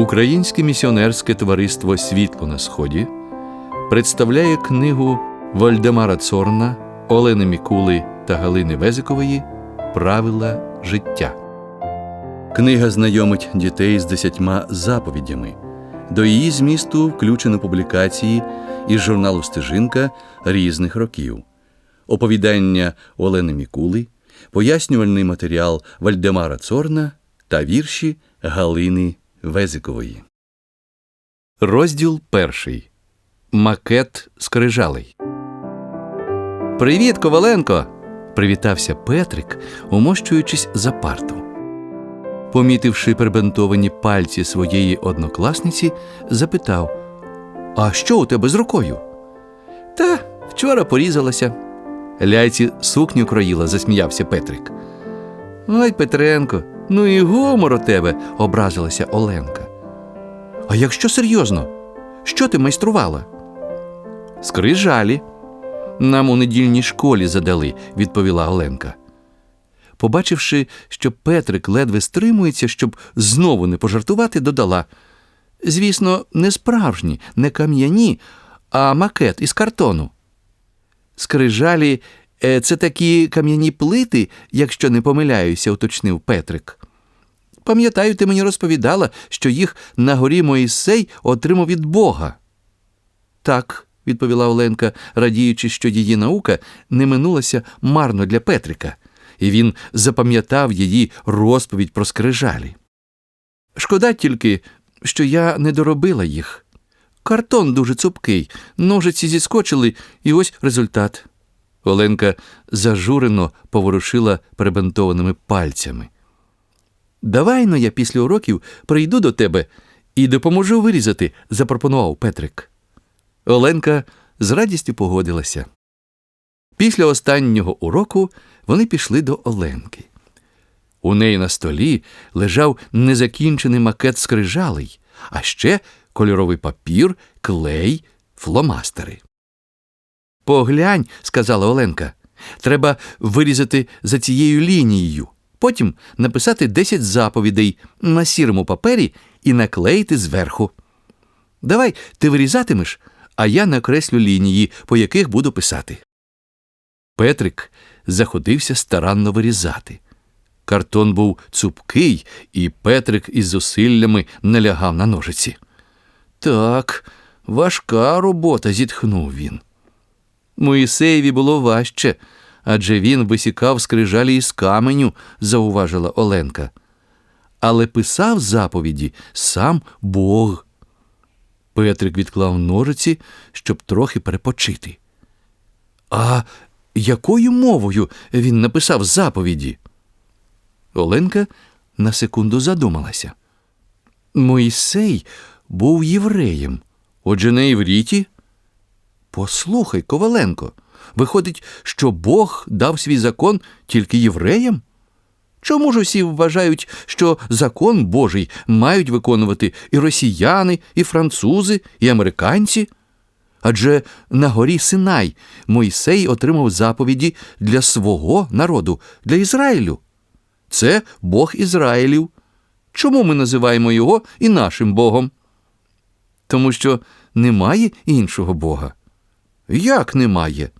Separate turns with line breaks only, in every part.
Українське місіонерське товариство Світло на Сході представляє книгу Вальдемара Цорна, Олени Мікули та Галини Везикової Правила життя. Книга знайомить дітей з десятьма заповідями. До її змісту включено публікації із журналу Стежинка різних років, оповідання Олени Мікули, пояснювальний матеріал Вальдемара Цорна та вірші Галини Везикової. Розділ перший. Макет скрижалей. Привіт, Коваленко. привітався Петрик, умощуючись за парту. Помітивши перебентовані пальці своєї однокласниці, запитав: А що у тебе з рукою? Та вчора порізалася. Ляйці сукню кроїла, засміявся Петрик. Ой, Петренко, ну і гумор у тебе, образилася Оленка. А якщо серйозно, що ти майструвала? Скрижалі. Нам у недільній школі задали, відповіла Оленка. Побачивши, що Петрик ледве стримується, щоб знову не пожартувати, додала: Звісно, не справжні, не кам'яні, а макет із картону. Скрижалі це такі кам'яні плити, якщо не помиляюся, уточнив Петрик. Пам'ятаю, ти мені розповідала, що їх на горі Моїсей отримав від Бога. Так, відповіла Оленка, радіючи, що її наука не минулася марно для Петрика, і він запам'ятав її розповідь про скрижалі. Шкода тільки, що я не доробила їх. Картон дуже цупкий, ножиці зіскочили, і ось результат. Оленка зажурено поворушила перебентованими пальцями. Давай но я після уроків прийду до тебе і допоможу вирізати, запропонував Петрик. Оленка з радістю погодилася. Після останнього уроку вони пішли до Оленки. У неї на столі лежав незакінчений макет скрижалей, а ще кольоровий папір, клей, фломастери. Поглянь, сказала Оленка, треба вирізати за цією лінією, потім написати 10 заповідей на сірому папері і наклеїти зверху. Давай ти вирізатимеш, а я накреслю лінії, по яких буду писати. Петрик заходився старанно вирізати. Картон був цупкий, і Петрик із зусиллями налягав на ножиці. Так, важка робота, зітхнув він. Моїсеєві було важче, адже він висікав скрижалі із каменю, зауважила Оленка. Але писав заповіді сам Бог. Петрик відклав ножиці, щоб трохи перепочити. А якою мовою він написав заповіді? Оленка на секунду задумалася. Моїсей був євреєм, отже, на івріті. Послухай, Коваленко, виходить, що Бог дав свій закон тільки євреям? Чому ж усі вважають, що закон Божий мають виконувати і росіяни, і французи, і американці? Адже на горі Синай Мойсей отримав заповіді для свого народу, для Ізраїлю. Це Бог Ізраїлів. Чому ми називаємо його і нашим Богом? Тому що немає іншого Бога. Як немає?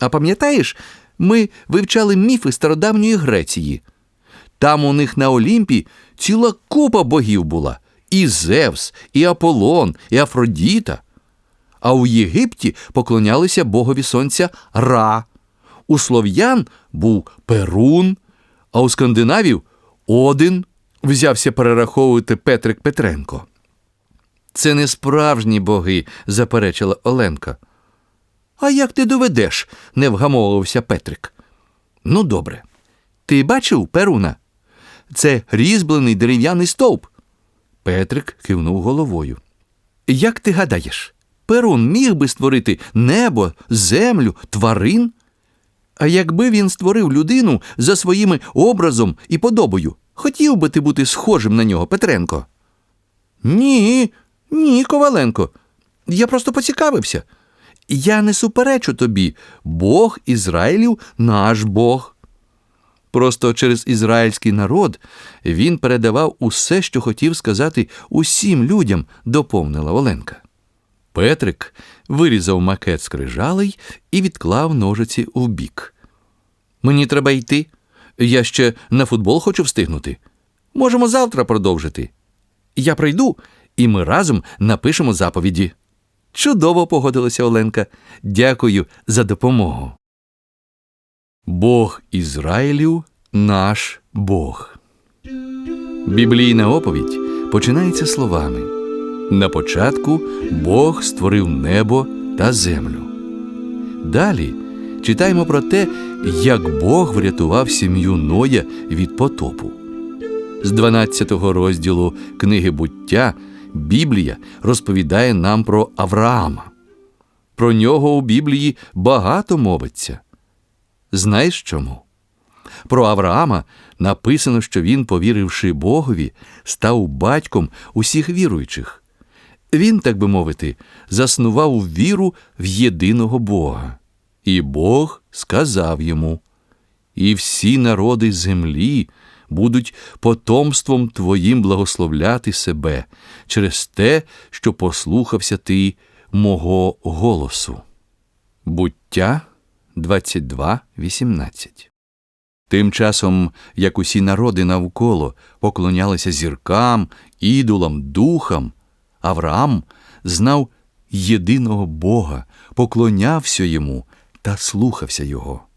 А пам'ятаєш, ми вивчали міфи стародавньої Греції. Там у них на Олімпі ціла купа богів була і Зевс, і Аполлон, і Афродіта. А у Єгипті поклонялися богові сонця Ра. У слов'ян був Перун, а у скандинавів Один взявся перераховувати Петрик Петренко. Це не справжні боги, заперечила Оленка. А як ти доведеш? не вгамовувався Петрик. Ну, добре. Ти бачив Перуна? Це різьблений дерев'яний стовп. Петрик кивнув головою. Як ти гадаєш, Перун міг би створити небо, землю, тварин? А якби він створив людину за своїм образом і подобою, хотів би ти бути схожим на нього, Петренко? Ні, ні, Коваленко. Я просто поцікавився. Я не суперечу тобі. Бог Ізраїлів наш Бог. Просто через ізраїльський народ він передавав усе, що хотів сказати усім людям, доповнила Оленка. Петрик вирізав макет скрижалей і відклав ножиці вбік. Мені треба йти. Я ще на футбол хочу встигнути. Можемо завтра продовжити. Я прийду, і ми разом напишемо заповіді. Чудово погодилася Оленка. Дякую за допомогу. Бог Ізраїлю наш Бог. Біблійна оповідь починається словами: На початку Бог створив небо та землю. Далі читаємо про те, як Бог врятував сім'ю Ноя від потопу. З 12 розділу книги буття Біблія розповідає нам про Авраама. Про нього у Біблії багато мовиться. Знаєш чому? Про Авраама написано, що він, повіривши Богові, став батьком усіх віруючих. Він, так би мовити, заснував віру в єдиного Бога. І Бог сказав йому: І всі народи землі будуть потомством твоїм благословляти себе через те, що послухався ти мого голосу. Буття 22.18 Тим часом, як усі народи навколо поклонялися зіркам, ідолам, духам, Авраам знав єдиного Бога, поклонявся йому та слухався його.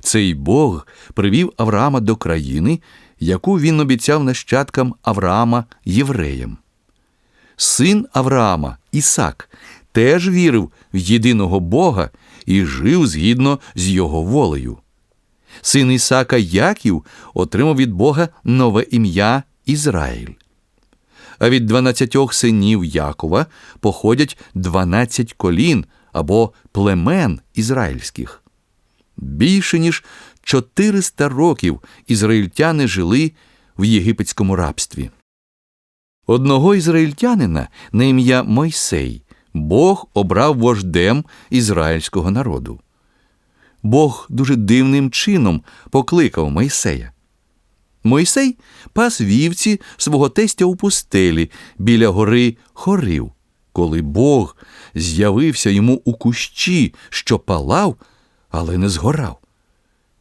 Цей Бог привів Авраама до країни, яку він обіцяв нащадкам Авраама євреям. Син Авраама, Ісак, теж вірив в єдиного Бога і жив згідно з його волею. Син Ісака Яків отримав від Бога нове ім'я Ізраїль. А від дванадцятьох синів Якова походять дванадцять колін або племен ізраїльських. Більше ніж 400 років ізраїльтяни жили в єгипетському рабстві. Одного ізраїльтянина на ім'я Мойсей Бог обрав вождем ізраїльського народу. Бог дуже дивним чином покликав Мойсея. Мойсей пас вівці свого тестя у пустелі біля гори Хорив, коли Бог з'явився йому у кущі, що палав, але не згорав.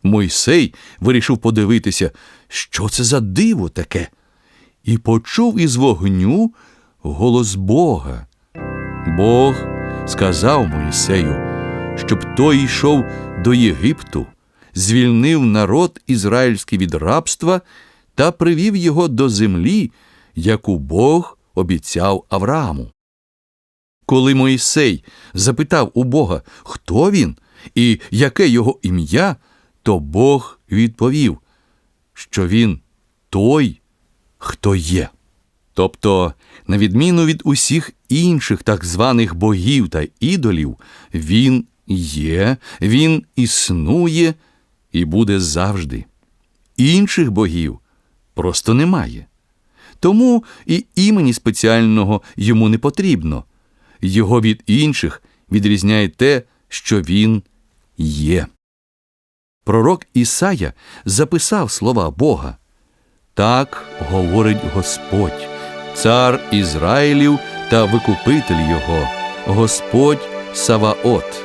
Мойсей вирішив подивитися, що це за диво таке, і почув із вогню голос Бога. Бог сказав Моїсею, щоб той йшов до Єгипту, звільнив народ ізраїльський від рабства та привів його до землі, яку Бог обіцяв Аврааму. Коли Моїсей запитав у Бога, хто він і яке його ім'я, то Бог відповів, що він той, хто є. Тобто, на відміну від усіх інших так званих богів та ідолів, він є, він існує і буде завжди. Інших богів просто немає. Тому і імені спеціального йому не потрібно. Його від інших відрізняє те, що він є. Пророк Ісая записав слова Бога. Так говорить Господь, цар Ізраїлів та викупитель його, Господь Саваот.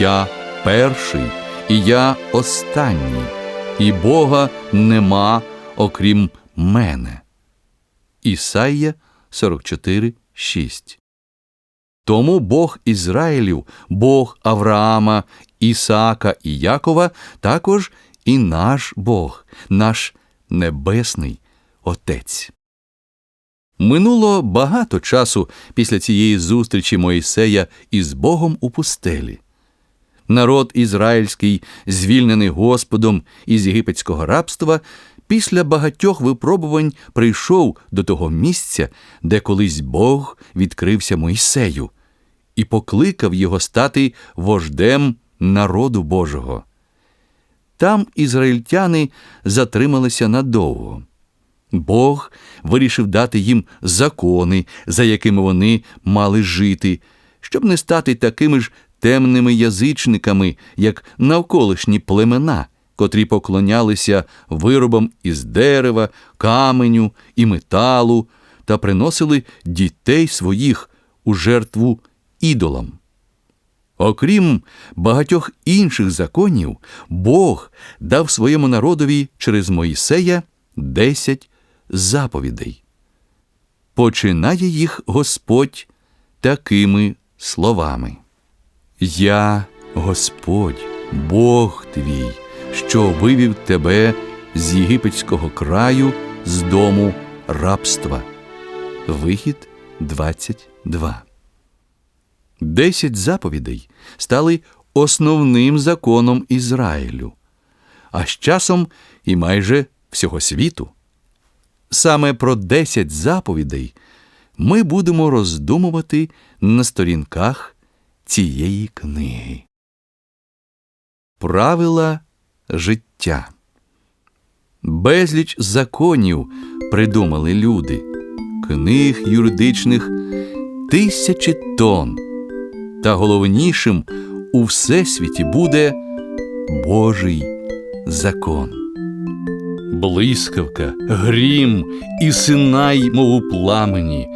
Я перший і я останній, і Бога нема, окрім мене. Ісая 44, 6 Тому Бог Ізраїлів, Бог Авраама, Ісаака і Якова, також і наш Бог, наш Небесний Отець. Минуло багато часу після цієї зустрічі Моїсея із Богом у пустелі. Народ ізраїльський, звільнений Господом із єгипетського рабства, після багатьох випробувань прийшов до того місця, де колись Бог відкрився Мойсею, і покликав його стати вождем народу Божого. Там ізраїльтяни затрималися надовго. Бог вирішив дати їм закони, за якими вони мали жити, щоб не стати такими ж темними язичниками, як навколишні племена, котрі поклонялися виробам із дерева, каменю і металу та приносили дітей своїх у жертву ідолам. Окрім багатьох інших законів, Бог дав своєму народові через Моїсея десять заповідей. Починає їх Господь такими словами: Я, Господь, Бог твій, що вивів тебе з єгипетського краю, з дому рабства. Вихід 22 Десять заповідей стали основним законом Ізраїлю, а з часом і майже всього світу. Саме про десять заповідей ми будемо роздумувати на сторінках цієї книги. Правила життя. Безліч законів придумали люди, книг юридичних тисячі тонн. Та головнішим у всесвіті буде Божий закон. Блискавка, грім і синай, мов у пламені,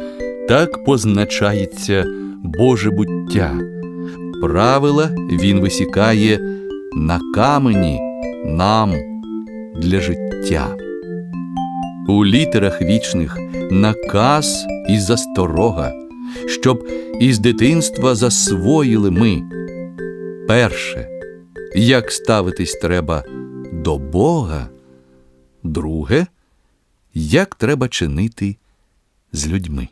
так позначається Боже буття. Правила він висікає на камені нам для життя. У літерах вічних наказ і засторога, щоб із дитинства засвоїли ми. Перше, як ставитись треба до Бога. Друге, як треба чинити з людьми.